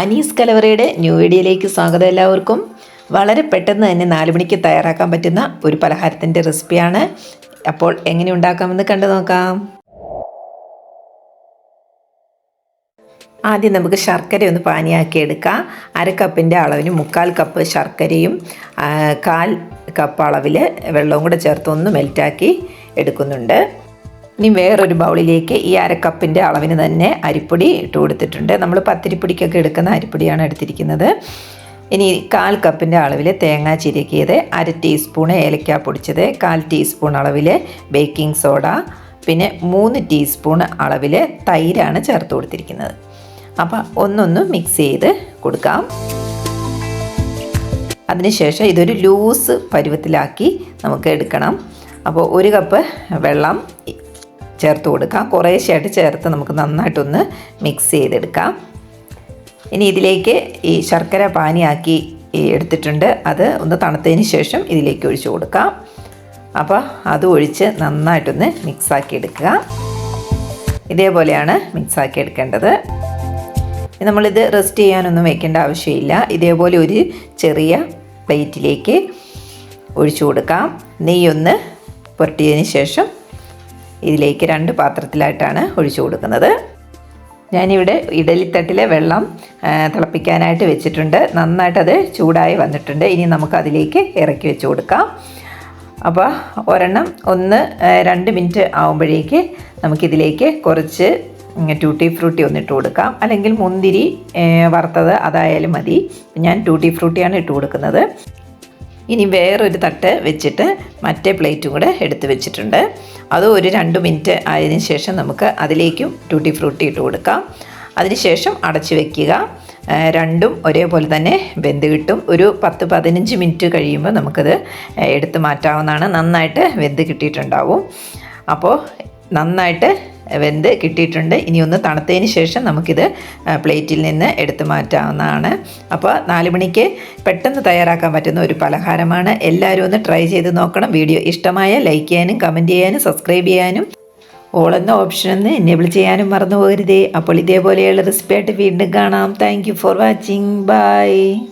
Anees കലവറയുടെ new വീഡിയോയിലേക്ക് സ്വാഗതം എല്ലാവർക്കും. വളരെ പെട്ടെന്ന് തന്നെ നാല് മണിക്ക് തയ്യാറാക്കാൻ പറ്റുന്ന ഒരു പലഹാരത്തിന്റെ റെസിപ്പിയാണ്. അപ്പോൾ എങ്ങനെ ഉണ്ടാക്കാമെന്ന് കണ്ടു നോക്കാം. ആദ്യം നമുക്ക് ശർക്കര ഒന്ന് പാനിയാക്കി എടുക്കാം. അര കപ്പിന്റെ അളവിന് മുക്കാൽ കപ്പ് ശർക്കരയും കാൽ കപ്പ് അളവിൽ വെള്ളവും കൂടെ ചേർത്ത് ഒന്ന് മെൽറ്റാക്കി എടുക്കുന്നുണ്ട്. ഇനി വേറൊരു ബൗളിലേക്ക് ഈ അരക്കപ്പിന്റെ അളവിന് തന്നെ അരിപ്പൊടി ഇട്ട് കൊടുത്തിട്ടുണ്ട്. നമ്മൾ പത്തിരിപ്പൊടിക്കൊക്കെ എടുക്കുന്ന അരിപ്പൊടിയാണ് എടുത്തിരിക്കുന്നത്. ഇനി കാൽ കപ്പിന്റെ അളവിൽ തേങ്ങ ചിരക്കിയത് അര ടീസ്പൂൺ ഏലക്ക പൊടിച്ചത് കാൽ ടീസ്പൂൺ അളവിൽ ബേക്കിംഗ് സോഡ പിന്നെ മൂന്ന് ടീസ്പൂൺ അളവിൽ തൈരാണ് ചേർത്ത് കൊടുത്തിരിക്കുന്നത്. അപ്പോൾ ഒന്നൊന്ന് മിക്സ് ചെയ്ത് കൊടുക്കാം. അതിനുശേഷം ഇതൊരു ലൂസ് പരുവത്തിലാക്കി നമുക്ക് എടുക്കണം. അപ്പോൾ ഒരു കപ്പ് വെള്ളം ചേർത്ത് കൊടുക്കാം. കുറേശ്ശായിട്ട് ചേർത്ത് നമുക്ക് നന്നായിട്ടൊന്ന് മിക്സ് ചെയ്തെടുക്കാം. ഇനി ഇതിലേക്ക് ഈ ശർക്കര പാനിയാക്കി എടുത്തിട്ടുണ്ട്. അത് ഒന്ന് തണുത്തതിന് ശേഷം ഇതിലേക്ക് ഒഴിച്ചു കൊടുക്കാം. അപ്പോൾ അത് ഒഴിച്ച് നന്നായിട്ടൊന്ന് മിക്സാക്കി എടുക്കുക. ഇതേപോലെയാണ് മിക്സാക്കി എടുക്കേണ്ടത്. നമ്മളിത് റെസ്റ്റ് ചെയ്യാനൊന്നും വെക്കേണ്ട ആവശ്യമില്ല. ഇതേപോലെ ഒരു ചെറിയ പ്ലേറ്റിലേക്ക് ഒഴിച്ചു കൊടുക്കാം. നെയ്യൊന്ന് പുരട്ടിയതിന് ശേഷം ഇതിലേക്ക് രണ്ട് പാത്രത്തിലായിട്ടാണ് ഒഴിച്ചു കൊടുക്കുന്നത്. ഞാനിവിടെ ഇഡലിത്തട്ടിലെ വെള്ളം തിളപ്പിക്കാനായിട്ട് വെച്ചിട്ടുണ്ട്. നന്നായിട്ടത് ചൂടായി വന്നിട്ടുണ്ട്. ഇനി നമുക്ക് അതിലേക്ക് ഇറക്കി വെച്ച് കൊടുക്കാം. അപ്പോൾ ഒരെണ്ണം ഒന്ന് രണ്ട് മിനിറ്റ് ആകുമ്പോഴേക്ക് നമുക്കിതിലേക്ക് കുറച്ച് ടൂട്ടി ഫ്രൂട്ടി ഒന്നിട്ട് കൊടുക്കാം. അല്ലെങ്കിൽ മുന്തിരി വറുത്തത് അതായാലും മതി. ഞാൻ ടൂട്ടി ഫ്രൂട്ടിയാണ് ഇട്ട് കൊടുക്കുന്നത്. ഇനി വേറൊരു തട്ട് വെച്ചിട്ട് മറ്റേ പ്ലേറ്റും കൂടെ എടുത്ത് വെച്ചിട്ടുണ്ട്. അത് ഒരു രണ്ട് മിനിറ്റ് ആയതിനു ശേഷം നമുക്ക് അതിലേക്കും ടൂട്ടി ഫ്രൂട്ടി ഇട്ട് കൊടുക്കാം. അതിനുശേഷം അടച്ചു വെക്കുക. ആ, രണ്ടും ഒരേപോലെ തന്നെ വെന്ത് കിട്ടും. ഒരു പത്ത് പതിനഞ്ച് മിനിറ്റ് കഴിയുമ്പോൾ നമുക്കത് എടുത്ത് മാറ്റാവുന്നതാണ്. നന്നായിട്ട് വെന്ത് കിട്ടിയിട്ടുണ്ടാവും. അപ്പോൾ നന്നായിട്ട് വെന്ത് കിട്ടിയിട്ടുണ്ട്. ഇനി ഒന്ന് തണുത്തതിന് ശേഷം നമുക്കിത് പ്ലേറ്റിൽ നിന്ന് എടുത്തു മാറ്റാവുന്നതാണ്. അപ്പോൾ നാല് മണിക്ക് പെട്ടെന്ന് തയ്യാറാക്കാൻ പറ്റുന്ന ഒരു പലഹാരമാണ്. എല്ലാവരും ഒന്ന് ട്രൈ ചെയ്ത് നോക്കണം. വീഡിയോ ഇഷ്ടമായ ലൈക്ക് ചെയ്യാനും കമന്റ് ചെയ്യാനും സബ്സ്ക്രൈബ് ചെയ്യാനും ഓൾ എന്ന ഓപ്ഷൻ ഒന്ന് എനേബിൾ ചെയ്യാനും മറന്നു പോകരുതേ. അപ്പോൾ ഇതേപോലെയുള്ള റെസിപ്പി ആയിട്ട് വീണ്ടും കാണാം. Thank for watching. ബൈ.